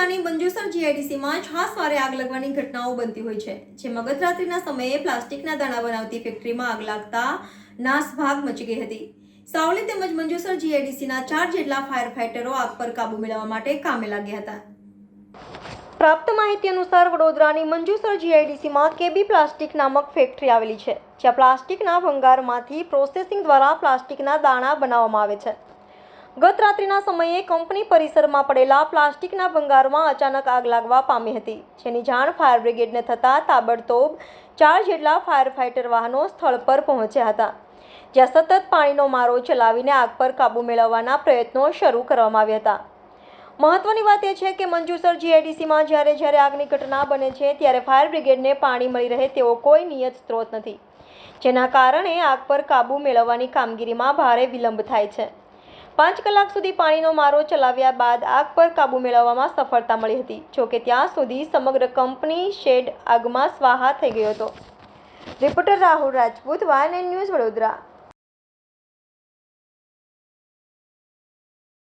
જિલ્લાની મંજુસર જીઆઈડીસીમાં છાસવારે આગ લાગવાની ઘટનાઓ બનતી હોય છે જેમાં ગત રાત્રિના સમયે પ્લાસ્ટિકના દાણા બનાવતી ફેક્ટરીમાં આગ લાગતા નાસભાગ મચી ગઈ હતી. સાવલી તેમજ મંજુસર જીઆઈડીસીના ચાર જેટલા ફાયર ફાઇટરો આગ પર કાબુ મેળવવા માટે કામે લાગ્યા હતા. પ્રાપ્ત માહિતી અનુસાર વડોદરાની મંજુસર જીઆઈડીસીમાં કેબી પ્લાસ્ટિક નામક ફેક્ટરી આવેલી છે, જ્યાં પ્લાસ્ટિકના ભંગારમાંથી પ્રોસેસિંગ દ્વારા પ્લાસ્ટિકના દાણા બનાવવામાં આવે છે. ગત રાત્રિના સમયે કંપની પરિસરમાં પડેલા પ્લાસ્ટિકના ભંગારમાં અચાનક આગ લાગવા પામી હતી. જેની જાણ ફાયર બ્રિગેડને થતાં તાબડતોબ ચાર જેટલા ફાયર ફાઇટર વાહનો સ્થળ પર પહોંચ્યા હતા. જ્યાં સતત પાણીનો મારો ચલાવીને આગ પર કાબૂ મેળવવાના પ્રયત્નો શરૂ કરવામાં આવ્યા હતા. મહત્વની વાત એ છે કે મંજુસર જીઆઈડીસીમાં જ્યારે જ્યારે આગની ઘટના બને છે, ત્યારે ફાયર બ્રિગેડને પાણી મળી રહે તેવો કોઈ નિયત સ્ત્રોત નથી, જેના કારણે આગ પર કાબૂ મેળવવાની કામગીરીમાં ભારે વિલંબ થાય છે. પાંચ કલાક સુધી પાણીનો મારો ચલાવ્યા બાદ આગ પર કાબૂ મેળવવામાં સફળતા મળી હતી જોકે ત્યાં સુધી સમગ્ર કંપની શેડ આગમાં સ્વાહા થઈ ગયો હતો. રિપોર્ટર રાહુલ રાજપૂત વાયન ન્યૂઝ વડોદરા.